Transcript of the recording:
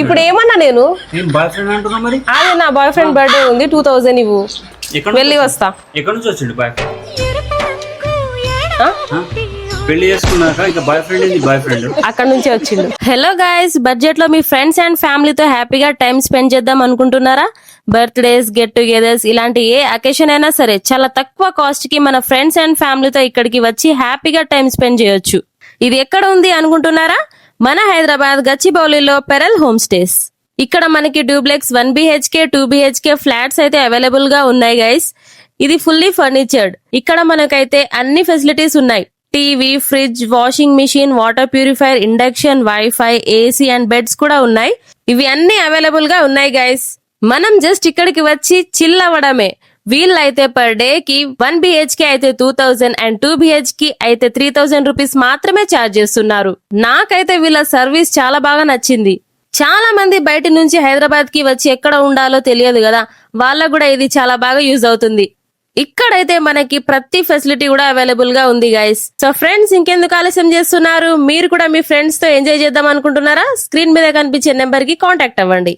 ఇప్పుడు ఏమన్నా నేను? అదే నా బాయ్ ఫ్రెండ్ బర్త్డే ఉంది టూ థౌజండ్ ఇవ్వు. వెళ్ళి వస్తా. ఎక్కడి నుంచి వచ్చిండు బాయ్? పెళ్ళి చేసుకున్నాక ఇంకా బాయ్ ఫ్రెండ్ ఏంది? బాయ్ ఫ్రెండ్ అక్కడ నుంచే వచ్చిండు. హలో గాయస్ బడ్జెట్లో మీ ఫ్రెండ్స్ అండ్ ఫ్యామిలీతో హ్యాపీగా టైం స్పెండ్ చేద్దాం అనుకుంటున్నారా? బర్త్డేస్ గెట్ టుగెదర్స్ ఇలాంటి ఏ అకేషన్ అయినా సరే చాలా తక్కువ కాస్ట్కి మన ఫ్రెండ్స్ అండ్ ఫ్యామిలీతో ఇక్కడికి వచ్చి హ్యాపీగా టైం స్పెండ్ చేయొచ్చు. ఇది ఎక్కడ ఉంది అనుకుంటున్నారా? మన హైదరాబాద్ గచ్చిబౌలిలో పెరల్ హోమ్ స్టేస్ ఇక్కడ మనకి duplex one BHK two BHK flats అయితే అవైలబుల్గా ఉన్నాయి గైస్. ఇది ఫుల్లీ ఫర్నిచర్డ్. ఇక్కడ మనకైతే అన్ని ఫెసిలిటీస్ ఉన్నాయి. TV fridge washing machine water purifier induction WiFi AC and beds కూడా ఉన్నాయి. ఇవి అన్ని అవైలబుల్గా ఉన్నాయి గైస్. మనం జస్ట్ ఇక్కడికి వచ్చి చిల్ అవ్వడమే వీళ్ళైతే పర్ డే కి వన్ బిహెచ్కే అయితే టూ థౌజండ్ అండ్ టూ బిహెచ్కి అయితే త్రీ థౌజండ్ రూపీస్ మాత్రమే ఛార్జ్ చేస్తున్నారు. నాకైతే వీళ్ళ సర్వీస్ చాలా బాగా నచ్చింది. చాలా మంది బయట నుంచి హైదరాబాద్కి వచ్చి ఎక్కడ ఉండాలో తెలియదు కదా వాళ్ళకు కూడా ఇది చాలా బాగా యూజ్ అవుతుంది. ఇక్కడైతే మనకి ప్రతి ఫెసిలిటీ కూడా అవైలబుల్గా ఉంది గైస్ సో ఫ్రెండ్స్ ఇంకెందుకు ఆలస్యం చేస్తున్నారు? మీరు కూడా మీ ఫ్రెండ్స్తో ఎంజాయ్ చేద్దాం అనుకుంటున్నారా? స్క్రీన్ మీద కనిపించే నెంబర్కి కాంటాక్ట్ అవ్వండి.